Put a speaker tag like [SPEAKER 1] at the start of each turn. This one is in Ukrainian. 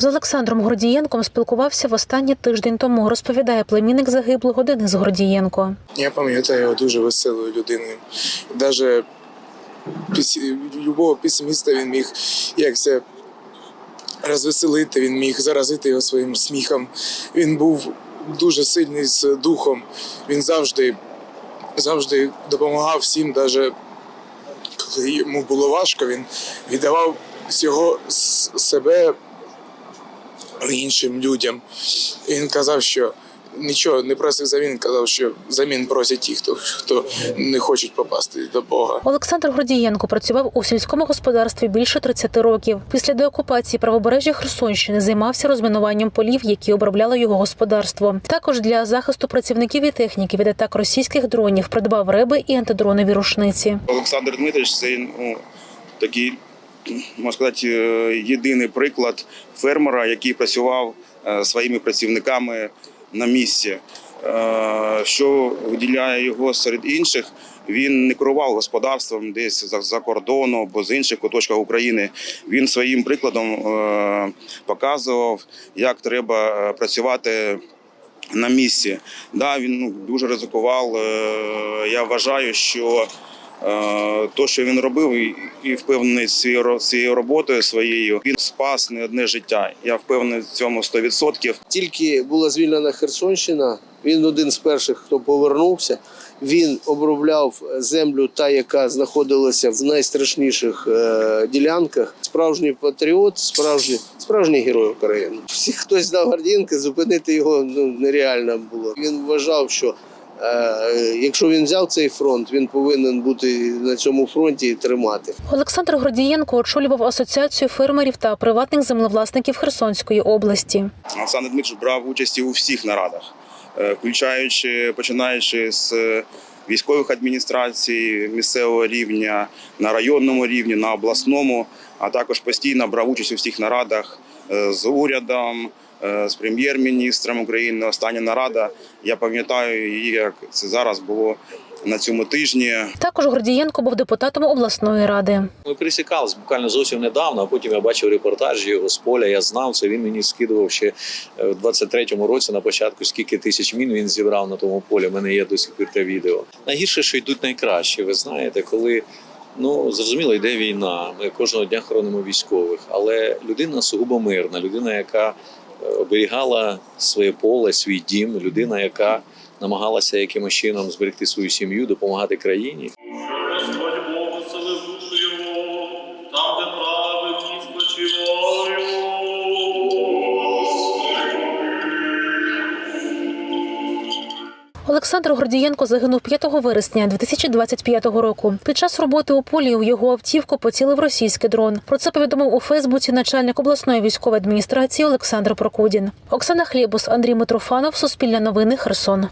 [SPEAKER 1] З Олександром Гордієнком спілкувався в останній тиждень тому. Розповідає племінник загиблого Денис Гордієнко.
[SPEAKER 2] Я пам'ятаю його дуже веселою людиною. Навіть любого песиміста він міг якся розвеселити, він міг заразити його своїм сміхом. Він був дуже сильний з духом. Він завжди, завжди допомагав всім, навіть коли йому було важко, він віддавав всього себе іншим людям. Він казав, що нічого не просив замін, казав, що замін просять ті, хто, хто не хочуть попасти до Бога.
[SPEAKER 1] Олександр Гордієнко працював у сільському господарстві більше 30 років. Після деокупації правобережжя Херсонщини займався розмінуванням полів, які обробляло його господарство. Також для захисту працівників і техніки від атак російських дронів придбав реби і антидронові рушниці.
[SPEAKER 3] Олександр Дмитрович це ну, такий, можна сказати, е, єдиний приклад фермера, який працював е, своїми працівниками на місці. Е, Що виділяє його серед інших, він не керував господарством десь за, кордону або з інших куточків України. Він своїм прикладом показував, як треба працювати на місці. Да, він ну, дуже ризикував. Я вважаю, що то, що він робив, і, впевнений цією роботою своєю, він спас не одне життя. Я впевнений в цьому 100%.
[SPEAKER 4] Тільки була звільнена Херсонщина. Він один з перших, хто повернувся. Він обробляв землю, та яка знаходилася в найстрашніших е, ділянках. Справжній патріот, справжній, справжній герой України. Всі хтось знав Гордієнка, зупинити його ну нереально було. Він вважав, що е, якщо він взяв цей фронт, він повинен бути на цьому фронті і тримати.
[SPEAKER 1] Олександр Гордієнко очолював асоціацію фермерів та приватних землевласників Херсонської області.
[SPEAKER 3] Олександр Дмитрович брав участь у всіх нарадах, е, включаючи починаючи з е, військових адміністрацій місцевого рівня, на районному рівні, на обласному, а також постійно брав участь у всіх нарадах е, з урядом. Е, З прем'єр-міністром України остання нарада. Я пам'ятаю її, як це зараз було на цьому тижні.
[SPEAKER 1] Також Гордієнко був депутатом обласної ради.
[SPEAKER 5] Ми пересікались буквально зовсім недавно, а потім я бачив репортажі його з поля. Я знав це. Він мені скидував ще е, в 23-му році на початку, скільки тисяч мін він зібрав на тому полі. У мене є до сих пір те відео. Найгірше, що йдуть найкраще. Ви знаєте, коли ну зрозуміло, йде війна. Ми кожного дня хоронимо військових, але людина сугубо мирна, людина, яка оберігала своє поле, свій дім, людина, яка намагалася якимось чином зберегти свою сім'ю, допомагати країні.
[SPEAKER 1] Олександр Гордієнко загинув 5 вересня 2025 року. Під час роботи у полі у його автівку поцілив російський дрон. Про це повідомив у Фейсбуці начальник обласної військової адміністрації Олександр Прокудін. Оксана Хлібус, Андрій Митрофанов, Суспільне новини, Херсон.